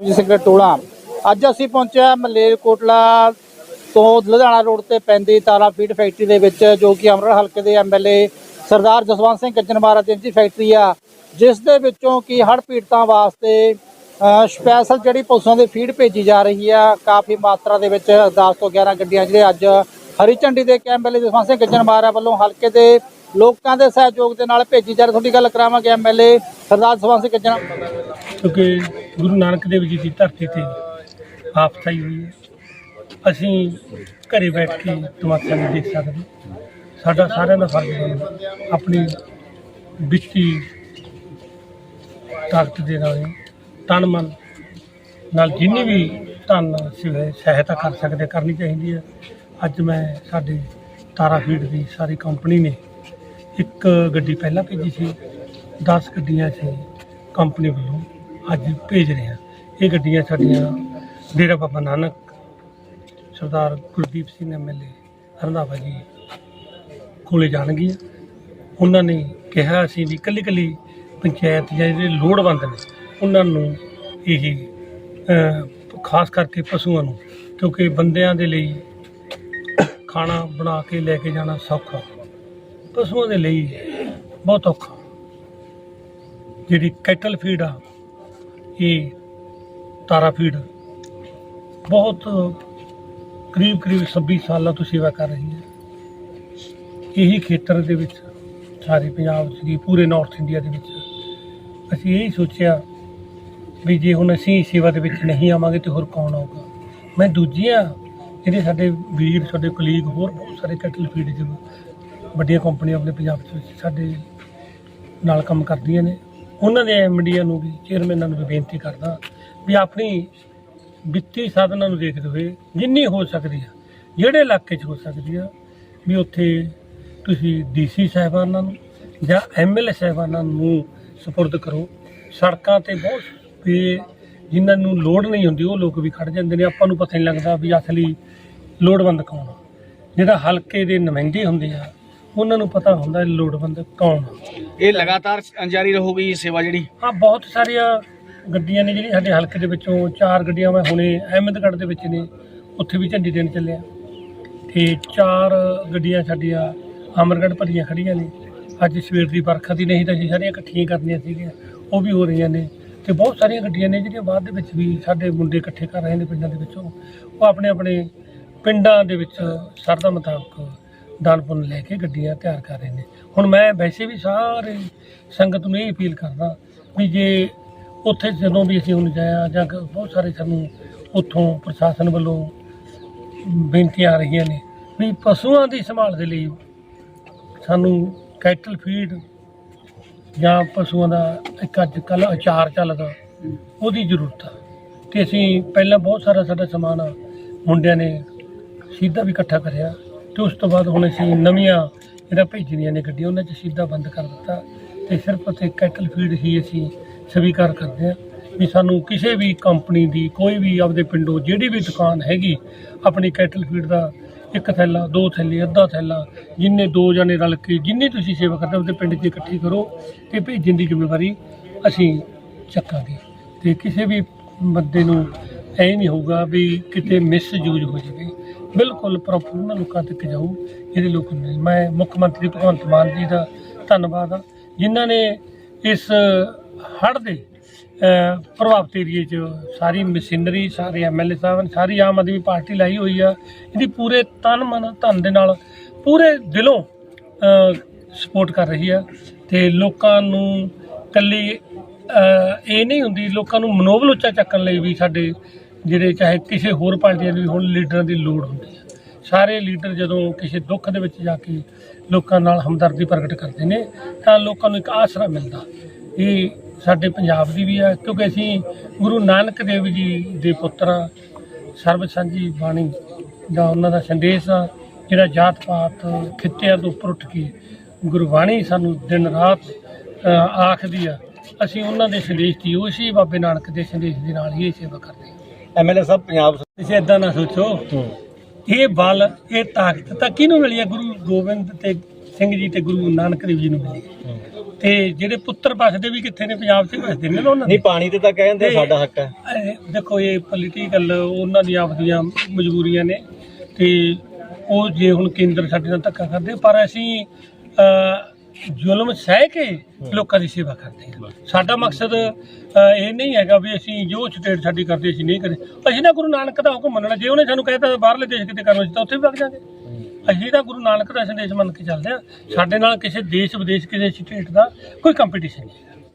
ਜੀ ਸਿੰਘ ਟੋਲਾ। ਅੱਜ ਅਸੀਂ ਪਹੁੰਚਿਆ ਮਲੇਰਕੋਟਲਾ ਤੋਂ ਲੁਧਿਆਣਾ ਰੋਡ ਤੇ ਪੈਂਦੀ ਤਾਰਾ ਫੀਡ ਫੈਕਟਰੀ ਦੇ ਵਿੱਚ, ਜੋ ਕਿ ਅਮਰਗੜ੍ਹ ਹਲਕੇ ਦੇ ਐਮਐਲਏ ਸਰਦਾਰ ਜਸਵੰਤ ਸਿੰਘ ਗੱਜਣਵਾਰਾ ਦੀ ਦੀ ਫੈਕਟਰੀ ਆ। ਜਿਸ ਦੇ ਵਿੱਚੋਂ ਕਿ ਹੜ੍ਹ ਪੀੜਤਾਂ ਵਾਸਤੇ ਸਪੈਸ਼ਲ ਜਿਹੜੀ ਪਸ਼ੂਆਂ ਦੀ ਫੀਡ ਭੇਜੀ ਜਾ ਰਹੀ ਆ, ਕਾਫੀ ਮਾਤਰਾ ਦੇ ਵਿੱਚ 10 ਤੋਂ 11 ਗੱਡੀਆਂ ਜਿਹੜੇ ਅੱਜ ਹਰੀ ਝੰਡੀ ਦੇ ਕੇ ਐਮਐਲਏ ਜਸਵੰਤ ਸਿੰਘ ਗੱਜਣਵਾਰਾ ਵੱਲੋਂ ਹਲਕੇ ਦੇ ਲੋਕਾਂ ਦੇ ਸਹਿਯੋਗ ਦੇ ਨਾਲ ਭੇਜੀ ਜਾ ਰਹੀ। ਤੁਹਾਡੀ ਗੱਲ ਕਰਾਵਾਂਗੇ ਐਮਐਲਏ ਸਰਦਾਰ ਜਸਵੰਤ ਸਿੰਘ ਗੱਜਣ। ਕਿਉਂਕਿ ਗੁਰੂ ਨਾਨਕ ਦੇਵ ਜੀ ਦੀ ਧਰਤੀ ਤੇ ਆਫਤ ਆਈ ਹੋਈ ਹੈ। ਅਸੀਂ ਘਰੇ ਬੈਠ ਕੇ ਤਮਾਸ਼ਾ ਨਹੀਂ ਦੇਖ ਸਕਦੇ। ਸਾਡਾ ਸਾਰਿਆਂ ਦਾ ਫਰਜ਼ ਬਣਦਾ ਆਪਣੀ ਵਿੱਤੀ ਤਾਕਤ ਦੇ ਨਾਲ, ਤਨ ਮਨ ਨਾਲ ਜਿੰਨੀ ਵੀ ਧਨ ਸਿਵੇ ਸਹਾਇਤਾ ਕਰ ਸਕਦੇ, ਕਰਨੀ ਚਾਹੀਦੀ ਹੈ। ਅੱਜ ਮੈਂ ਸਾਡੇ ਤਾਰਾ ਫੀਡ ਦੀ ਸਾਰੀ ਕੰਪਨੀ ਨੇ ਇੱਕ ਗੱਡੀ ਪਹਿਲਾਂ ਭੇਜੀ ਸੀ। 10 ਗੱਡੀਆਂ ਸੀ ਕੰਪਨੀ ਵੱਲੋਂ ਅੱਜ ਭੇਜ ਰਹੇ ਹਾਂ। ਇਹ ਗੱਡੀਆਂ ਸਾਡੀਆਂ ਡੇਰਾ ਬਾਬਾ ਨਾਨਕ, ਸਰਦਾਰ ਗੁਰਦੀਪ ਸਿੰਘ ਐਮਐਲਏ ਰੰਧਾਵਾ ਜੀ ਕੋਲੇ ਜਾਣਗੀਆਂ। ਉਹਨਾਂ ਨੇ ਕਿਹਾ ਅਸੀਂ ਵੀ ਇਕੱਲੀ ਇਕੱਲੀ ਪੰਚਾਇਤ ਜਾਂ ਜਿਹੜੇ ਲੋੜਵੰਦ ਨੇ, ਉਹਨਾਂ ਨੂੰ ਇਹ ਖਾਸ ਕਰਕੇ ਪਸ਼ੂਆਂ ਨੂੰ, ਕਿਉਂਕਿ ਬੰਦਿਆਂ ਦੇ ਲਈ ਖਾਣਾ ਬਣਾ ਕੇ ਲੈ ਕੇ ਜਾਣਾ ਸੌਖਾ। ਪਸ਼ੂਆਂ ਦੇ ਲਈ ਬਹੁਤ ਔਖਾ। ਜਿਹੜੀ ਕੈਟਲ ਫੀਡ ਆ ਇਹ ਤਾਰਾਫੀਡ ਬਹੁਤ ਕਰੀਬ ਕਰੀਬ 26 ਸਾਲਾਂ ਤੋਂ ਸੇਵਾ ਕਰ ਰਹੀ ਹੈ। ਇਹੀ ਖੇਤਰ ਦੇ ਵਿੱਚ ਸਾਰੇ ਪੰਜਾਬ 'ਚ ਪੂਰੇ ਨਾਰਥ ਇੰਡੀਆ ਦੇ ਵਿੱਚ ਅਸੀਂ ਇਹ ਸੋਚਿਆ ਵੀ ਜੇ ਹੁਣ ਅਸੀਂ ਸੇਵਾ ਦੇ ਵਿੱਚ ਨਹੀਂ ਆਵਾਂਗੇ ਤੇ ਹੋਰ ਕੌਣ ਆਊਗਾ? ਮੈਂ ਦੂਜੀਆਂ, ਜਿਹੜੇ ਸਾਡੇ ਵੀਰ, ਸਾਡੇ ਕੁਲੀਗ ਹੋਰ ਬਹੁਤ ਸਾਰੇ ਕੈਟਲ ਫੀਡ ਜਿਵੇਂ ਵੱਡੀਆਂ ਕੰਪਨੀਆਂ ਆਪਣੇ ਪੰਜਾਬ 'ਚ ਸਾਡੇ ਨਾਲ ਕੰਮ ਕਰਦੀਆਂ ਨੇ। ਉਹਨਾਂ ਦੇ ਐਮਡੀਆਂ ਨੂੰ ਵੀ ਚੇਅਰਮੈਨਾਂ ਨੂੰ ਵੀ ਬੇਨਤੀ ਕਰਦਾ ਵੀ ਆਪਣੀ ਵਿੱਤੀ ਸਾਧਨਾਂ ਨੂੰ ਦੇਖਦੇ ਹੋਏ ਜਿੰਨੀ ਹੋ ਸਕਦੀ ਆ, ਜਿਹੜੇ ਇਲਾਕੇ 'ਚ ਹੋ ਸਕਦੀ ਆ, ਵੀ ਉੱਥੇ ਤੁਸੀਂ ਡੀਸੀ ਸਾਹਿਬਾਨਾਂ ਨੂੰ ਜਾਂ ਐਮਐਲਏ ਸਾਹਿਬਾਨਾਂ ਨੂੰ ਸਪੁਰਦ ਕਰੋ। ਸੜਕਾਂ ਤੇ ਬਹੁਤ ਵੀ ਜਿਨ੍ਹਾਂ ਨੂੰ ਲੋੜ ਨਹੀਂ ਹੁੰਦੀ, ਉਹ ਲੋਕ ਵੀ ਖੜ ਜਾਂਦੇ ਨੇ। ਆਪਾਂ ਨੂੰ ਪਤਾ ਨਹੀਂ ਲੱਗਦਾ ਵੀ ਅਸਲੀ ਲੋੜਵੰਦ ਕੌਣ ਆ। ਜਿਹੜਾ ਹਲਕੇ ਦੇ ਨੁਮਾਇੰਦੇ ਹੁੰਦੇ ਆ ਉਹਨਾਂ ਨੂੰ ਪਤਾ ਹੁੰਦਾ ਲੋੜਵੰਦ ਕੌਣ ਆ। ਇਹ ਲਗਾਤਾਰ ਜਾਰੀ ਰਹੂਗੀ ਸੇਵਾ ਜਿਹੜੀ? ਹਾਂ ਬਹੁਤ ਸਾਰੀਆਂ ਗੱਡੀਆਂ ਨੇ ਜਿਹੜੀ ਸਾਡੇ ਹਲਕੇ ਦੇ ਵਿੱਚੋਂ ਚਾਰ ਗੱਡੀਆਂ ਮੈਂ ਹੁਣੇ ਅਹਿਮਦਗੜ੍ਹ ਦੇ ਵਿੱਚ ਨੇ ਉੱਥੇ ਵੀ ਝੰਡੀ ਦੇਣ ਚੱਲਿਆ ਤੇ ਚਾਰ ਗੱਡੀਆਂ ਸਾਡੀਆਂ ਅਮਰਗੜ੍ਹ ਭਰੀਆਂ ਖੜੀਆਂ ਨੇ। ਅੱਜ ਸਵੇਰ ਦੀ ਵਰਖਾ ਦੀ ਨਹੀਂ ਤਾਂ ਜੀ ਸਾਰੀਆਂ ਇਕੱਠੀਆਂ ਕਰਨੀਆਂ ਸੀਗੀਆਂ ਉਹ ਵੀ ਹੋ ਰਹੀਆਂ ਨੇ। ਤੇ ਬਹੁਤ ਸਾਰੀਆਂ ਗੱਡੀਆਂ ਨੇ ਜਿਹੜੀਆਂ ਬਾਅਦ ਦੇ ਵਿੱਚ ਵੀ ਸਾਡੇ ਮੁੰਡੇ ਇਕੱਠੇ ਕਰ ਰਹੇ ਨੇ ਪਿੰਡਾਂ ਦੇ ਵਿੱਚੋਂ। ਉਹ ਆਪਣੇ ਆਪਣੇ ਪਿੰਡਾਂ ਦੇ ਵਿੱਚ ਸਰਦਾ ਮੁਤਾਬਕ ਦਾਨ ਪੁੰਨ ਲੈ ਕੇ ਗੱਡੀਆਂ ਤਿਆਰ ਕਰ ਰਹੇ ਨੇ। ਹੁਣ ਮੈਂ ਵੈਸੇ ਵੀ ਸਾਰੇ ਸੰਗਤ ਨੂੰ ਇਹ ਅਪੀਲ ਕਰਦਾ ਵੀ ਜੇ ਉੱਥੇ ਜਦੋਂ ਵੀ ਅਸੀਂ ਹੁਣ ਜਾਇਆ ਜਾਂ ਬਹੁਤ ਸਾਰੇ ਸਾਨੂੰ ਉੱਥੋਂ ਪ੍ਰਸ਼ਾਸਨ ਵੱਲੋਂ ਬੇਨਤੀਆਂ ਆ ਰਹੀਆਂ ਨੇ ਵੀ ਪਸ਼ੂਆਂ ਦੀ ਸੰਭਾਲ ਦੇ ਲਈ ਸਾਨੂੰ ਕੈਟਲ ਫੀਡ ਜਾਂ ਪਸ਼ੂਆਂ ਦਾ ਇੱਕ ਅੱਜ ਕੱਲ੍ਹ ਅਚਾਰ ਚੱਲਦਾ, ਉਹਦੀ ਜ਼ਰੂਰਤ ਆ। ਤੇ ਅਸੀਂ ਪਹਿਲਾਂ ਬਹੁਤ ਸਾਰਾ ਸਾਡਾ ਸਮਾਨ ਮੁੰਡਿਆਂ ਨੇ ਸਿੱਧਾ ਵੀ ਇਕੱਠਾ ਕਰਿਆ। ਤੇ ਉਸ ਤੋਂ ਬਾਅਦ ਹੁਣ ਅਸੀਂ ਨਵੀਆਂ ਜਿਹੜਾ ਭੇਜਣੀਆਂ ਨੇ ਗੱਡੀਆਂ, ਉਹਨਾਂ 'ਚ ਸਿੱਧਾ ਬੰਦ ਕਰ ਦਿੱਤਾ। ਤੇ ਸਿਰਫ ਉੱਥੇ ਕੈਟਲ ਫੀਡ ਹੀ ਅਸੀਂ ਸਵੀਕਾਰ ਕਰਦੇ ਹਾਂ ਵੀ ਸਾਨੂੰ ਕਿਸੇ ਵੀ ਕੰਪਨੀ ਦੀ, ਕੋਈ ਵੀ ਆਪਦੇ ਪਿੰਡੋਂ ਜਿਹੜੀ ਵੀ ਦੁਕਾਨ ਹੈਗੀ, ਆਪਣੀ ਕੈਟਲ ਫੀਡ ਦਾ ਇੱਕ ਥੈਲਾ, ਦੋ ਥੈਲੇ, ਅੱਧਾ ਥੈਲਾ, ਜਿੰਨੇ ਦੋ ਜਣੇ ਰਲ ਕੇ ਜਿੰਨੀ ਤੁਸੀਂ ਸੇਵਾ ਕਰਦੇ ਹੋ ਉਹਦੇ ਪਿੰਡ 'ਚ ਇਕੱਠੀ ਕਰੋ ਤੇ ਭੇਜਣ ਦੀ ਜ਼ਿੰਮੇਵਾਰੀ ਅਸੀਂ ਚੱਕਾਂਗੇ। ਤੇ ਕਿਸੇ ਵੀ ਬੰਦੇ ਨੂੰ ਐ ਨਹੀਂ ਹੋਊਗਾ ਵੀ ਕਿਤੇ ਮਿਸਯੂਜ਼ ਹੋ ਜਾਵੇ। ਬਿਲਕੁਲ ਪ੍ਰੋਪਰ ਉਹਨਾਂ ਲੋਕਾਂ ਤੱਕ ਜਾਊ ਜਿਹੜੇ ਲੋਕ ਨਹੀਂ ਮੈਂ ਮੁੱਖ ਮੰਤਰੀ ਭਗਵੰਤ ਮਾਨ ਜੀ ਦਾ ਧੰਨਵਾਦ ਆ ਜਿਨ੍ਹਾਂ ਨੇ ਇਸ ਹੜ੍ਹ ਦੇ ਪ੍ਰਭਾਵਿਤ ਏਰੀਏ 'ਚ ਸਾਰੀ ਮਸ਼ੀਨਰੀ, ਸਾਰੇ ਐਮਐਲਏ ਸਾਹਿਬ ਸਾਰੀ ਆਮ ਆਦਮੀ ਪਾਰਟੀ ਲਾਈ ਹੋਈ ਆ। ਇਹਦੀ ਪੂਰੇ ਤਨ ਮਨ, ਧਨ ਦੇ ਨਾਲ ਪੂਰੇ ਦਿਲੋਂ ਸਪੋਰਟ ਕਰ ਰਹੀ ਆ। ਤੇ ਲੋਕਾਂ ਨੂੰ ਕੱਲੀ ਇਹ ਨਹੀਂ ਹੁੰਦੀ, ਲੋਕਾਂ ਨੂੰ ਮਨੋਬਲ ਉੱਚਾ ਚੱਕਣ ਲਈ ਵੀ ਸਾਡੇ ਜਿਹੜੇ ਚਾਹੇ ਕਿਸੇ ਹੋਰ ਪਾਰਟੀਆਂ ਦੇ ਵੀ ਹੁਣ ਲੀਡਰਾਂ ਦੀ ਲੋੜ ਹੁੰਦੀ ਹੈ ਸਾਰੇ ਲੀਡਰ ਜਦੋਂ ਕਿਸੇ ਦੁੱਖ ਦੇ ਵਿੱਚ ਜਾ ਕੇ ਲੋਕਾਂ ਨਾਲ ਹਮਦਰਦੀ ਪ੍ਰਗਟ ਕਰਦੇ ਨੇ, ਤਾਂ ਲੋਕਾਂ ਨੂੰ ਇੱਕ ਆਸਰਾ ਮਿਲਦਾ। ਇਹ ਸਾਡੇ ਪੰਜਾਬ ਦੀ ਵੀ ਹੈ ਕਿਉਂਕਿ ਅਸੀਂ ਗੁਰੂ ਨਾਨਕ ਦੇਵ ਜੀ ਦੇ ਪੁੱਤਰ ਹਾਂ ਸਰਬ ਸਾਂਝੀ ਬਾਣੀ ਦਾ ਉਹਨਾਂ ਦਾ ਸੰਦੇਸ਼ ਆ, ਜਿਹੜਾ ਜਾਤ ਪਾਤ ਖਿੱਤਿਆਂ ਤੋਂ ਉੱਪਰ ਉੱਠ ਕੇ ਗੁਰਬਾਣੀ ਸਾਨੂੰ ਦਿਨ ਰਾਤ ਆਖਦੀ ਆ। ਅਸੀਂ ਉਹਨਾਂ ਦੇ ਸੰਦੇਸ਼ ਦੀ ਉਸੇ ਬਾਬੇ ਨਾਨਕ ਦੇ ਸੰਦੇਸ਼ ਦੇ ਨਾਲ ਹੀ ਇਹ ਸੇਵਾ ਕਰਦੇ ਹਾਂ। ਐਮਐਲਏ ਸਾਹਿਬ ਪੰਜਾਬ ਤੁਸੀਂ ਇਦਾਂ ਨਾ ਸੋਚੋ। ਇਹ ਬਲ ਇਹ ਤਾਕਤ ਤਾਂ ਕਿਹਨੂੰ ਮਿਲੀ ਹੈ? ਗੁਰੂ ਗੋਬਿੰਦ ਤੇ ਸਿੰਘ ਜੀ ਤੇ ਗੁਰੂ ਨਾਨਕ ਦੇਵ ਜੀ ਨੂੰ ਮਿਲੀ ਤੇ ਜਿਹੜੇ ਪੁੱਤਰ ਬਸਦੇ ਵੀ ਕਿੱਥੇ ਨੇ ਪੰਜਾਬ 'ਚ ਹੀ ਬਸਦੇ ਨੇ ਨਾ ਉਹਨਾਂ ਦੇ। ਨਹੀਂ ਪਾਣੀ ਤੇ ਤਾਂ ਕਹਿੰਦੇ ਸਾਡਾ ਹੱਕ ਹੈ। ਦੇਖੋ ਇਹ ਪੋਲੀਟੀਕਲ ਉਹਨਾਂ ਦੀਆਂ ਆਪਦੀਆਂ ਮਜਬੂਰੀਆਂ ਨੇ। ਤੇ ਉਹ ਜੇ ਹੁਣ ਕੇਂਦਰ ਸਾਡੇ ਨਾਲ ਧੱਕਾ ਕਰਦੇ ਪਰ ਅਸੀਂ ਜ਼ੁਲਮ ਸਹਿ ਕੇ ਲੋਕਾਂ ਦੀ ਸੇਵਾ ਕਰਦੇ ਹਾਂ। ਸਾਡਾ ਮਕਸਦ ਇਹ ਨਹੀਂ ਹੈਗਾ ਵੀ ਅਸੀਂ ਜੋ ਸਟੇਟ ਸਾਡੀ ਕਰਦੇ ਅਸੀਂ ਨਹੀਂ ਕਰੇ। ਅਸੀਂ ਨਾ ਗੁਰੂ ਨਾਨਕ ਦਾ ਹੁਕਮ ਮੰਨਣਾ ਜੇ ਉਹਨੇ ਸਾਨੂੰ ਕਹਿਤਾ ਬਾਹਰਲੇ ਦੇਸ਼ ਕਿਤੇ ਕਰਨਾ ਸੀ ਤਾਂ ਉੱਥੇ ਵੀ ਵਗ ਜਾਾਂਗੇ। ਅਸੀਂ ਤਾਂ ਗੁਰੂ ਨਾਨਕ ਦਾ ਸੰਦੇਸ਼ ਮੰਨ ਕੇ ਚੱਲਦੇ ਹਾਂ। ਸਾਡੇ ਨਾਲ ਕਿਸੇ ਦੇਸ਼ ਵਿਦੇਸ਼ ਕਿਸੇ ਸਟੇਟ ਦਾ ਕੋਈ ਕੰਪੀਟੀਸ਼ਨ ਨਹੀਂ।